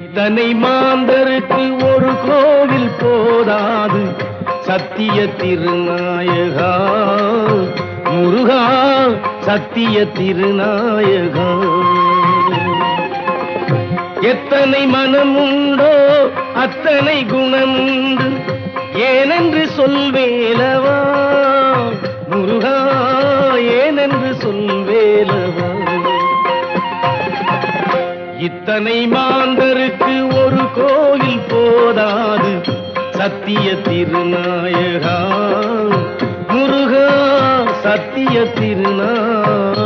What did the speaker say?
இத்தனை மாந்தருக்கு ஒரு கோவில் போதாது. சத்திய திருநாயகா. முருகா சத்திய திருநாயகா. எத்தனை மனம் உண்டோ அத்தனை குணமுண்டு. ஏனென்று சொல்வேலவா. முருகா ஏனென்று சொல்வேலவா. இத்தனை மாந்தருக்கு ஒரு கோயில் போதாது. சத்திய திருநாயகா முருகா சத்திய திருநாயகா.